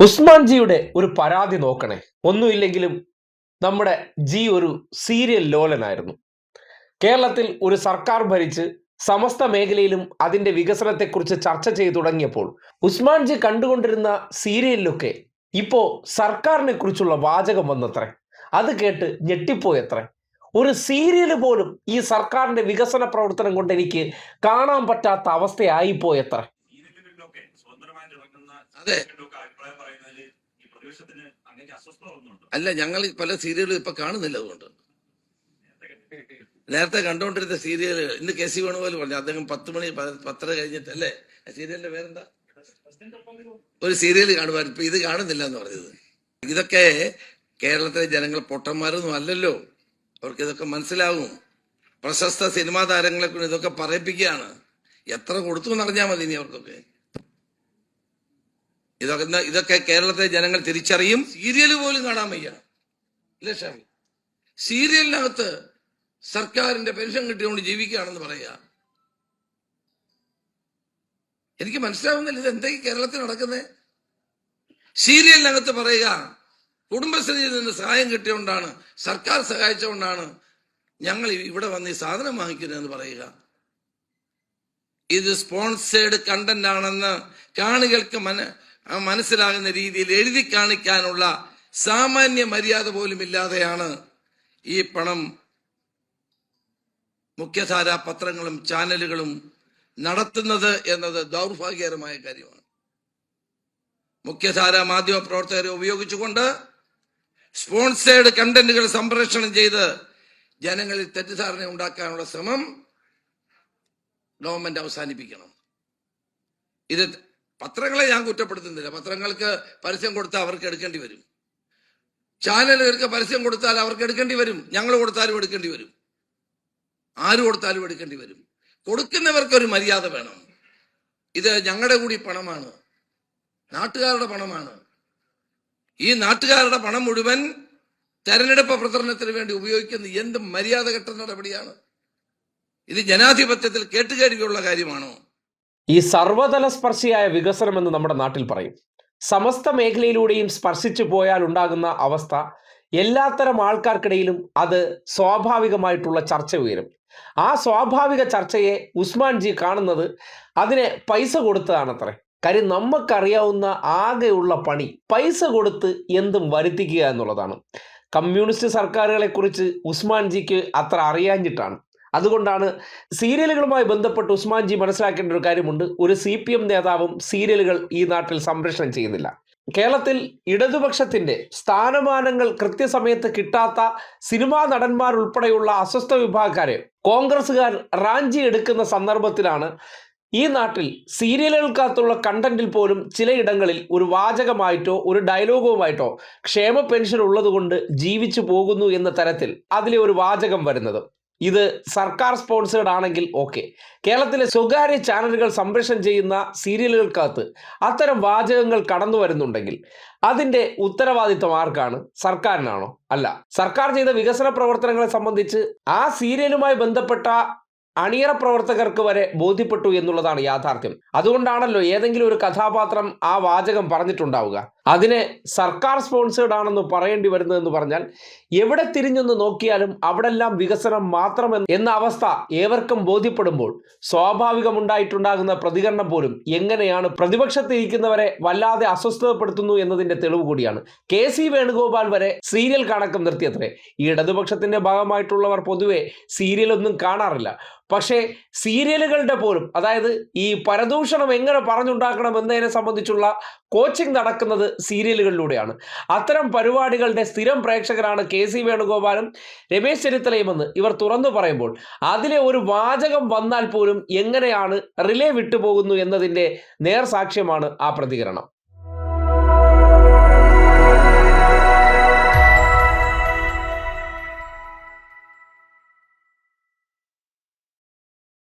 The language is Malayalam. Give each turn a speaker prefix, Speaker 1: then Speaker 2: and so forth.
Speaker 1: ഉസ്മാൻജിയുടെ ഒരു പരാതി നോക്കണേ. ഒന്നുമില്ലെങ്കിലും നമ്മുടെ ജി ഒരു സീരിയൽ ലോലനായിരുന്നു. കേരളത്തിൽ ഒരു സർക്കാർ ഭരിച്ച് സമസ്ത മേഖലയിലും അതിന്റെ വികസനത്തെക്കുറിച്ച് ചർച്ച ചെയ്തു തുടങ്ങിയപ്പോൾ ഉസ്മാൻജി കണ്ടുകൊണ്ടിരുന്ന സീരിയലിലൊക്കെ ഇപ്പോ സർക്കാരിനെ കുറിച്ചുള്ള വാചകം വന്നത്രേ. അത് കേട്ട് ഞെട്ടിപ്പോയത്രേ. ഒരു സീരിയൽ പോലും ഈ സർക്കാരിന്റെ വികസന പ്രവർത്തനം കൊണ്ട് എനിക്ക് കാണാൻ പറ്റാത്ത അവസ്ഥയായിപ്പോയത്രേ
Speaker 2: സീരിയലുകളിലൊക്കെ ഒന്നുണ്ട്
Speaker 3: അല്ല ഞങ്ങൾ പല സീരിയലും ഇപ്പൊ കാണുന്നില്ല അതുകൊണ്ട്. നേരത്തെ കണ്ടുകൊണ്ടിരുന്ന സീരിയൽ ഇന്ന് കെ സി വേണുപോലെ പറഞ്ഞു അദ്ദേഹം പത്ത് മണി പത്തര കഴിഞ്ഞിട്ട് അല്ലേ സീരിയലിന്റെ പേരെന്താ? ഒരു സീരിയൽ കാണുമായിരുന്നു ഇപ്പൊ ഇത് കാണുന്നില്ല എന്ന് പറഞ്ഞത്. ഇതൊക്കെ കേരളത്തിലെ ജനങ്ങൾ പൊട്ടന്മാരൊന്നും അല്ലല്ലോ. അവർക്ക് ഇതൊക്കെ മനസ്സിലാവും. പ്രശസ്ത സിനിമാ താരങ്ങളെ കൊണ്ട് ഇതൊക്കെ പറയിപ്പിക്കുകയാണ്. എത്ര കൊടുത്തു എന്നറിഞ്ഞാൽ മതി ഇനി അവർക്കൊക്കെ. ഇതൊക്കെ ഇതൊക്കെ കേരളത്തിലെ ജനങ്ങൾ തിരിച്ചറിയും. സീരിയൽ പോലും കാണാൻ വയ്യ. ഇല്ല ഷാമി സീരിയലിനകത്ത് സർക്കാരിന്റെ പെൻഷൻ കിട്ടിയോണ്ട് ജീവിക്കുകയാണെന്ന് പറയുക. എനിക്ക് മനസ്സിലാവുന്നില്ല ഇത് എന്തൊക്കെ കേരളത്തിൽ നടക്കുന്നത് സീരിയലിനകത്ത് പറയുക കുടുംബശ്രീയിൽ നിന്ന് സഹായം കിട്ടിയോണ്ടാണ് സർക്കാർ സഹായിച്ചുകൊണ്ടാണ് ഞങ്ങൾ ഇവിടെ വന്ന് ഈ സാധനം വാങ്ങിക്കുന്നതെന്ന് പറയുക. ഇത് സ്പോൺസേഡ് കണ്ടന്റ് ആണെന്ന് കാണികൾക്ക് മന മനസ്സിലാകുന്ന രീതിയിൽ എഴുതി കാണിക്കാനുള്ള സാമാന്യ മര്യാദ പോലും ഇല്ലാതെയാണ് ഈ പണം മുഖ്യധാരാ പത്രങ്ങളും ചാനലുകളും നടത്തുന്നത് എന്നത് ദൗർഭാഗ്യകരമായ കാര്യമാണ്. മുഖ്യധാരാ മാധ്യമ പ്രവർത്തകരെ ഉപയോഗിച്ചുകൊണ്ട് സ്പോൺസേഡ് കണ്ടന്റുകൾ സംപ്രേഷണം ചെയ്ത് ജനങ്ങളിൽ തെറ്റിദ്ധാരണ ഉണ്ടാക്കാനുള്ള ശ്രമം ഗവൺമെന്റ് അവസാനിപ്പിക്കണം. ഇത് പത്രങ്ങളെ ഞാൻ കുറ്റപ്പെടുത്തുന്നില്ല. പത്രങ്ങൾക്ക് പരസ്യം കൊടുത്താൽ അവർക്ക് എടുക്കേണ്ടി വരും. ചാനലുകൾക്ക് പരസ്യം കൊടുത്താൽ അവർക്ക് എടുക്കേണ്ടി വരും. ഞങ്ങൾ കൊടുത്താലും എടുക്കേണ്ടി വരും. ആര് കൊടുത്താലും എടുക്കേണ്ടി വരും. കൊടുക്കുന്നവർക്ക് ഒരു മര്യാദ വേണം. ഇത് ഞങ്ങളുടെ കൂടി പണമാണ്. നാട്ടുകാരുടെ പണമാണ്. ഈ നാട്ടുകാരുടെ പണം മുഴുവൻ തെരഞ്ഞെടുപ്പ് പ്രചരണത്തിന് വേണ്ടി ഉപയോഗിക്കുന്ന എന്ത് മര്യാദ കെട്ട നടപടിയാണ്? ഇത് ജനാധിപത്യത്തിൽ കേട്ടുകേടിയുള്ള കാര്യമാണോ?
Speaker 1: ഈ സർവതല സ്പർശിയായ വികസനം എന്ന് നമ്മുടെ നാട്ടിൽ പറയും. സമസ്ത മേഖലയിലൂടെയും സ്പർശിച്ചു പോയാൽ ഉണ്ടാകുന്ന അവസ്ഥ എല്ലാത്തരം ആൾക്കാർക്കിടയിലും അത് സ്വാഭാവികമായിട്ടുള്ള ചർച്ച ഉയരും. ആ സ്വാഭാവിക ചർച്ചയെ ഉസ്മാൻ ജി കാണുന്നത് അതിനെ പൈസ കൊടുത്തതാണത്രേ. കാര്യം നമുക്കറിയാവുന്ന ആകെയുള്ള പണി പൈസ കൊടുത്ത് എന്തും വരുത്തിക്കുക എന്നുള്ളതാണ്. കമ്മ്യൂണിസ്റ്റ് സർക്കാരുകളെ കുറിച്ച് ഉസ്മാൻ ജിക്ക് അത്ര അറിയാഞ്ഞിട്ടാണ്. അതുകൊണ്ടാണ് സീരിയലുകളുമായി ബന്ധപ്പെട്ട് ഉസ്മാൻജി മനസ്സിലാക്കേണ്ട ഒരു കാര്യമുണ്ട്. ഒരു സി പി എം നേതാവും സീരിയലുകൾ ഈ നാട്ടിൽ സംപ്രേഷണം ചെയ്യുന്നില്ല. കേരളത്തിൽ ഇടതുപക്ഷത്തിന്റെ സ്ഥാനമാനങ്ങൾ കൃത്യസമയത്ത് കിട്ടാത്ത സിനിമാ നടന്മാർ ഉൾപ്പെടെയുള്ള അസ്വസ്ഥ വിഭാഗക്കാരെ കോൺഗ്രസ്സുകാർ റാഞ്ചി എടുക്കുന്ന സന്ദർഭത്തിലാണ് ഈ നാട്ടിൽ സീരിയലുകൾക്കകത്തുള്ള കണ്ടന്റിൽ പോലും ചിലയിടങ്ങളിൽ ഒരു വാചകമായിട്ടോ ഒരു ഡയലോഗുമായിട്ടോ ക്ഷേമ പെൻഷൻ ഉള്ളതുകൊണ്ട് ജീവിച്ചു പോകുന്നു എന്ന തരത്തിൽ അതിലെ ഒരു വാചകം വരുന്നത്. ഇത് സർക്കാർ സ്പോൺസേഡ് ആണെങ്കിൽ ഓക്കെ കേരളത്തിലെ സ്വകാര്യ ചാനലുകൾ സംപ്രേഷണം ചെയ്യുന്ന സീരിയലുകൾക്കകത്ത് അത്തരം വാചകങ്ങൾ കടന്നു വരുന്നുണ്ടെങ്കിൽ അതിന്റെ ഉത്തരവാദിത്തം ആർക്കാണ്? സർക്കാരിനാണോ? അല്ല. സർക്കാർ ചെയ്ത വികസന പ്രവർത്തനങ്ങളെ സംബന്ധിച്ച് ആ സീരിയലുമായി ബന്ധപ്പെട്ട അണിയറ പ്രവർത്തകർക്ക് വരെ ബോധ്യപ്പെട്ടു എന്നുള്ളതാണ് യാഥാർത്ഥ്യം. അതുകൊണ്ടാണല്ലോ ഏതെങ്കിലും ഒരു കഥാപാത്രം ആ വാചകം പറഞ്ഞിട്ടുണ്ടാവുക. അതിനെ സർക്കാർ സ്പോൺസേഡ് ആണെന്ന് പറയേണ്ടി വരുന്നതെന്ന് പറഞ്ഞാൽ എവിടെ തിരിഞ്ഞൊന്ന് നോക്കിയാലും അവിടെല്ലാം വികസനം മാത്രം എന്ന അവസ്ഥ ഏവർക്കും ബോധ്യപ്പെടുമ്പോൾ സ്വാഭാവികമുണ്ടായിട്ടുണ്ടാകുന്ന പ്രതികരണം പോലും എങ്ങനെയാണ് പ്രതിപക്ഷത്തിരിക്കുന്നവരെ വല്ലാതെ അസ്വസ്ഥതപ്പെടുത്തുന്നു എന്നതിന്റെ തെളിവ് കൂടിയാണ്. കെ സി വേണുഗോപാൽ വരെ സീരിയൽ കണക്കം നിർത്തിയത്രേ. ഈ ഇടതുപക്ഷത്തിന്റെ ഭാഗമായിട്ടുള്ളവർ പൊതുവെ സീരിയലൊന്നും കാണാറില്ല. പക്ഷേ സീരിയലുകളുടെ പോലും അതായത് ഈ പരദൂഷണം എങ്ങനെ പറഞ്ഞുണ്ടാക്കണം എന്നതിനെ സംബന്ധിച്ചുള്ള കോച്ചിങ് നടക്കുന്നത് സീരിയലുകളിലൂടെയാണ്. അത്തരം പരിപാടികളുടെ സ്ഥിരം പ്രേക്ഷകരാണ് കെ സി വേണുഗോപാലും രമേശ് ചെന്നിത്തലയുമെന്ന് ഇവർ തുറന്നു പറയുമ്പോൾ അതിലെ ഒരു വാചകം വന്നാൽ പോലും എങ്ങനെയാണ് റിലേ വിട്ടുപോകുന്നു എന്നതിന്റെ നേർസാക്ഷ്യമാണ് ആ പ്രതികരണം.